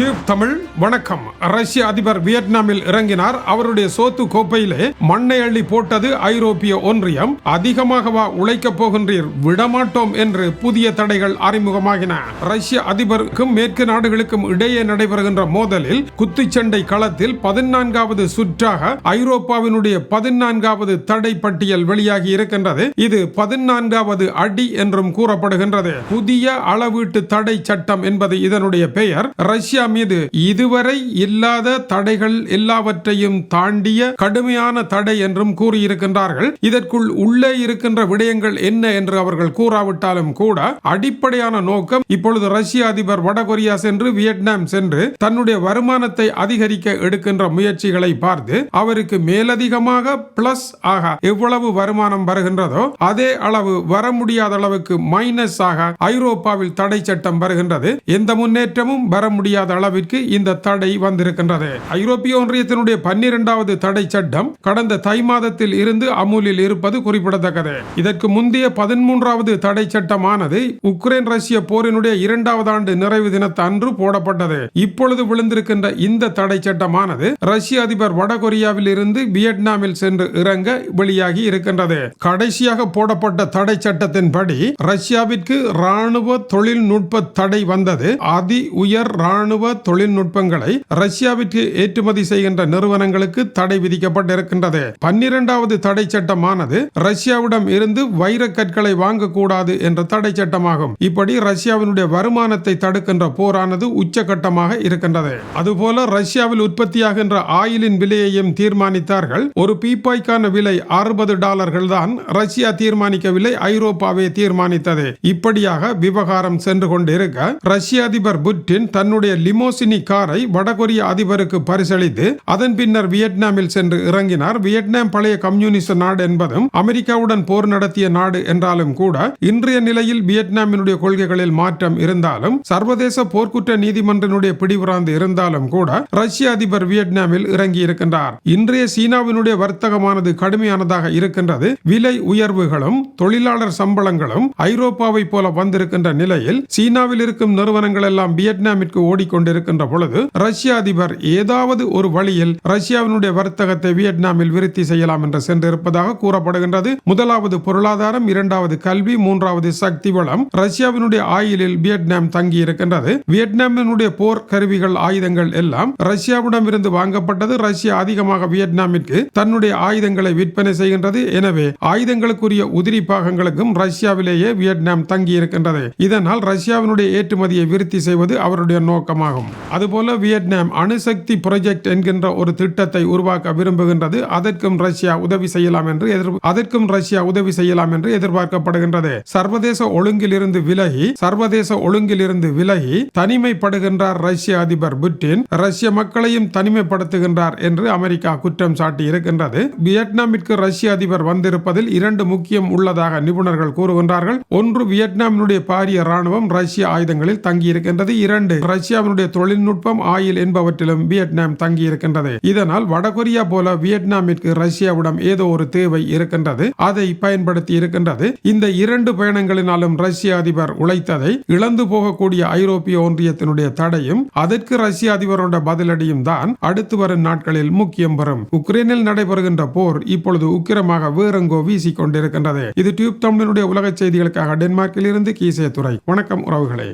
Tube Tamil வணக்கம். ரஷ்ய அதிபர் வியட்நாமில் இறங்கினார். அவருடைய சோத்து கோப்பையிலே மண்ணை அள்ளி போட்டது ஐரோப்பிய ஒன்றியம். அதிகமாகவா உழைக்கப் போகின்றீர்? விடமாட்டோம் என்று புதிய தடைகள் அறிமுகமாகின. ரஷ்ய அதிபருக்கும் மேற்கு நாடுகளுக்கும் இடையே நடைபெறுகின்ற மோதலில் குத்துச்சண்டை களத்தில் பதினான்காவது சுற்றாக ஐரோப்பாவினுடைய பதினான்காவது தடை பட்டியல் வெளியாகி இருக்கின்றது. இது பதினான்காவது அடி என்றும் கூறப்படுகின்றது. புதிய அளவீட்டு தடை சட்டம் என்பது இதனுடைய பெயர். ரஷ்யா மீது இதுவரை இல்லாத தடைகள் எல்லாவற்றையும் தாண்டிய கடுமையான தடை என்றும் கூறியிருக்கின்றார்கள். இதற்குள் உள்ளே இருக்கின்ற விடயங்கள் என்ன என்று அவர்கள் கூறாவிட்டாலும் கூட அடிப்படையான நோக்கம் இப்பொழுது ரஷ்ய அதிபர் வடகொரியா சென்று வியட்நாம் சென்று தன்னுடைய வருமானத்தை அதிகரிக்க எடுக்கின்ற முயற்சிகளை பார்த்து அவருக்கு மேலதிகமாக பிளஸ் ஆக எவ்வளவு வருமானம் வருகின்றதோ அதே அளவு வர முடியாத அளவுக்கு மைனஸ் ஆக ஐரோப்பாவில் தடை சட்டம் வருகின்றது. எந்த முன்னேற்றமும் வர முடியாத அளவிற்கு இந்த தடை வந்திருக்கின்றது. ஐரோப்பிய ஒன்றியத்தினுடைய பன்னிரெண்டாவது தடை சட்டம் கடந்த தை மாதத்தில் இருந்து அமுலில் இருப்பது குறிப்பிடத்தக்கது. இதற்கு முந்தைய பதிமூன்றாவது தடை சட்டமானது உக்ரைன் ரஷ்ய போரினுடைய இரண்டாவது ஆண்டு நிறைவு தினத்து அன்று போடப்பட்டது. இப்பொழுது விழுந்திருக்கின்ற இந்த தடை சட்டமானது ரஷ்ய அதிபர் வடகொரியாவில் இருந்து வியட்நாமில் சென்று இறங்க வெளியாகி இருக்கின்றது. கடைசியாக போடப்பட்ட தடை சட்டத்தின்படி ரஷ்யாவிற்கு ராணுவ தொழில்நுட்ப தடை வந்தது. அதி உயர் ராணுவ தொழில்நுட்பங்களை ரஷ்யாவிற்கு ஏற்றுமதி செய்கின்ற நிறுவனங்களுக்கு தடை விதிக்கப்பட்டிருக்கின்றது. பன்னிரண்டாவது தடை சட்டமானது ரஷ்யாவிடம் இருந்து வைர கற்களை வாங்கக்கூடாது என்ற தடை சட்டமாகும். இப்படி ரஷ்யாவினுடைய வருமானத்தை தடுக்கின்ற போரானது உச்சகட்டமாக இருக்கின்றது. அதுபோல ரஷ்யாவில் உற்பத்தியாகின்ற ஆயிலின் விலையையும் தீர்மானித்தார்கள். ஒரு பீப்பாய்க்கான விலை அறுபது டாலர்கள் தான் ரஷ்யா தீர்மானிக்கவில்லை ஐரோப்பாவே தீர்மானித்தது. இப்படியாக விவகாரம் சென்று கொண்டிருக்க ரஷ்ய அதிபர் புட்டின் தன்னுடைய லிமோசினி காரை வடகொரிய அதிபருக்கு பரிசளித்து அதன் பின்னர் வியட்நாமில் சென்று இறங்கினார். வியட்நாம் பழைய கம்யூனிஸ்ட் நாடு என்பதும் அமெரிக்காவுடன் போர் நடத்திய நாடு என்றாலும் கூட இன்றைய நிலையில் வியட்நாமினுடைய கொள்கைகளில் மாற்றம் இருந்தாலும் சர்வதேச போர்க்குற்ற நீதிமன்றனுடைய பிடிவுராந்து இருந்தாலும் கூட ரஷ்ய அதிபர் வியட்நாமில் இறங்கி இருக்கின்றார் இன்றைய சீனாவினுடைய வர்த்தகமானது கடுமையானதாக இருக்கின்றது. விலை உயர்வுகளும் தொழிலாளர் சம்பளங்களும் ஐரோப்பாவை போல வந்திருக்கின்ற நிலையில் சீனாவில் இருக்கும் நிறுவனங்கள் எல்லாம் வியட்நாமிற்கு ஓடிக்கொண்டு கொண்டிருக்கின்ற பொழுது ரஷ்ய அதிபர் ஏதாவது ஒரு வழியில் ரஷ்யாவினுடைய வர்த்தகத்தை வியட்நாமில் விருத்தி செய்யலாம் என்று சென்றிருப்பதாக கூறப்படுகின்றது. முதலாவது பொருளாதாரம் இரண்டாவது கல்வி மூன்றாவது சக்தி வளம். ரஷ்யாவினுடைய ஆயிலில் வியட்நாம் தங்கி இருக்கின்றது வியட்நாமினுடைய போர் கருவிகள் ஆயுதங்கள் எல்லாம் ரஷ்யாவிடம் இருந்து வாங்கப்பட்டது. ரஷ்யா அதிகமாக வியட்நாமிற்கு தன்னுடைய ஆயுதங்களை விற்பனை செய்கின்றது. எனவே ஆயுதங்களுக்குரிய உதிரி பாகங்களுக்கும் ரஷ்யாவிலேயே வியட்நாம் தங்கி இருக்கின்றது இதனால் ரஷ்யாவினுடைய ஏற்றுமதியை விருத்தி செய்வது அவருடைய நோக்கமாக ஆகும் அதுபோல வியட்நாம் அணுசக்தி ப்ராஜெக்ட் என்கின்ற ஒரு திட்டத்தை உருவாக்க விரும்புகின்றது. அதற்கும் ரஷ்யா உதவி செய்யலாம் என்று எதிர் அதற்கும் ரஷ்யா உதவி செய்யலாம் என்று எதிர்பார்க்கப்படுகின்றது. சர்வதேச ஒழுங்கில் இருந்து விலகி சர்வதேச ஒழுங்கில் இருந்து விலகி தனிமைப்படுகின்றார் ரஷ்ய அதிபர் புட்டின். ரஷ்ய மக்களையும் தனிமைப்படுத்துகின்றார் என்று அமெரிக்கா குற்றம் சாட்டி இருக்கின்றது வியட்நாமிற்கு ரஷ்ய அதிபர் வந்திருப்பதில் இரண்டு முக்கியம் உள்ளதாக நிபுணர்கள் கூறுகின்றார்கள். ஒன்று வியட்நாமினுடைய பாரிய ராணுவம் ரஷ்ய ஆயுதங்களில் தங்கியிருக்கின்றது. இரண்டு ரஷ்யாவினுடைய தொழில்நுட்பம் ஆயில் என்பவற்றிலும் வியட்நாம் தங்கியிருக்கின்றது. இதனால் வடகொரியா போல வியட்நாமிற்கு ரஷ்யாவிடம் ஏதோ ஒரு தேவை இருக்கின்றது. அதை பயன்படுத்தி இருக்கின்றது. இந்த இரண்டு பயணங்களினாலும் ரஷ்ய அதிபர் உழைத்ததை இழந்து போகக்கூடிய ஐரோப்பிய ஒன்றியத்தினுடைய தடையும் அதற்கு ரஷ்ய அதிபரோட பதிலடியும் தான் அடுத்து வரும் நாட்களில் முக்கியம் பெறும். உக்ரைனில் நடைபெறுகின்ற போர் இப்பொழுது உக்கிரமாக வேறெங்கோ வீசிக் கொண்டிருக்கின்றது இது டியூப் தமிழனுடைய உலக செய்திகளுக்காக டென்மார்க்கில் இருந்து கீசே துறை வணக்கம் உறவுகளே.